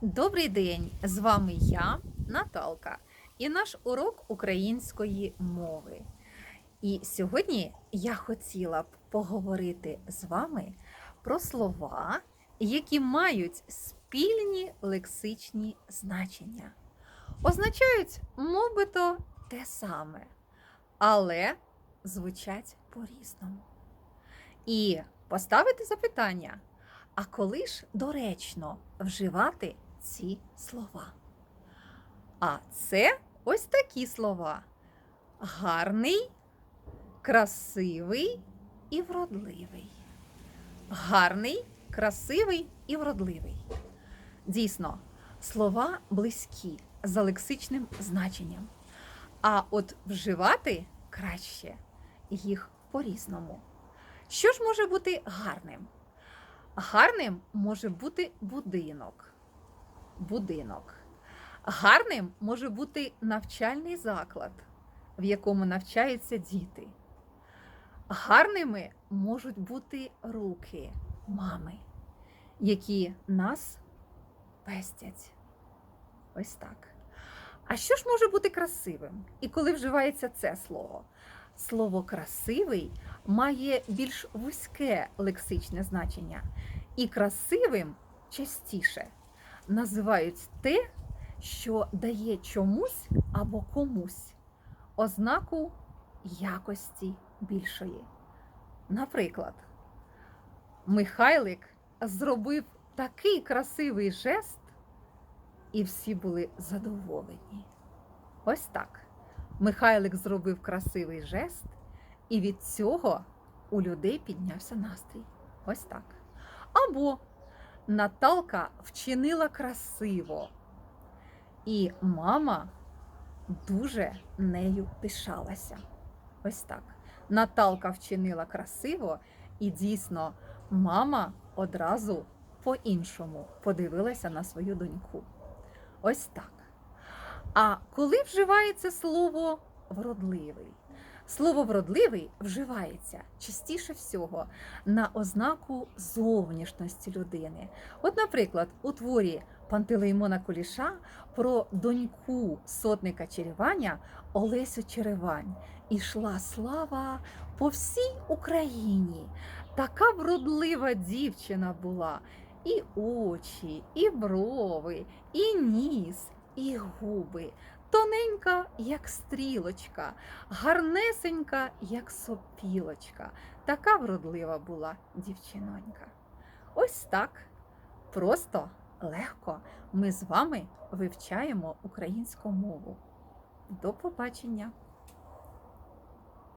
Добрий день! З вами я, Наталка, і наш урок української мови. І сьогодні я хотіла б поговорити з вами про слова, які мають спільні лексичні значення. Означають, мовбито, те саме, але звучать по-різному. І поставити запитання. А коли ж доречно вживати ці слова? А це ось такі слова: гарний, красивий і вродливий. Гарний, красивий і вродливий. Дійсно, слова близькі за лексичним значенням. А от вживати краще їх по-різному. Що ж може бути гарним? Гарним може бути будинок. Будинок. Гарним може бути навчальний заклад, в якому навчаються діти. Гарними можуть бути руки мами, які нас пестять. Ось так. А що ж може бути красивим? І коли вживається це слово? Слово красивий має більш вузьке лексичне значення, і красивим частіше називають те, що дає чомусь або комусь ознаку якості більшої. Наприклад, Михайлик зробив такий красивий жест, і всі були задоволені. Ось так. Михайлик зробив красивий жест, і від цього у людей піднявся настрій. Ось так. Або Наталка вчинила красиво, і мама дуже нею пишалася. Ось так. Наталка вчинила красиво, і дійсно мама одразу по-іншому подивилася на свою доньку. Ось так. А коли вживається слово вродливий? Слово вродливий вживається частіше всього на ознаку зовнішності людини. От, наприклад, у творі Пантелеймона Куліша про доньку сотника Череваня Олесю Черевань ішла слава по всій Україні. Така вродлива дівчина була. І очі, і брови, і ніс, і губи тоненька, як стрілочка, гарнесенька, як сопілочка. Така вродлива була дівчинонька. Ось так просто, легко ми з вами вивчаємо українську мову. До побачення!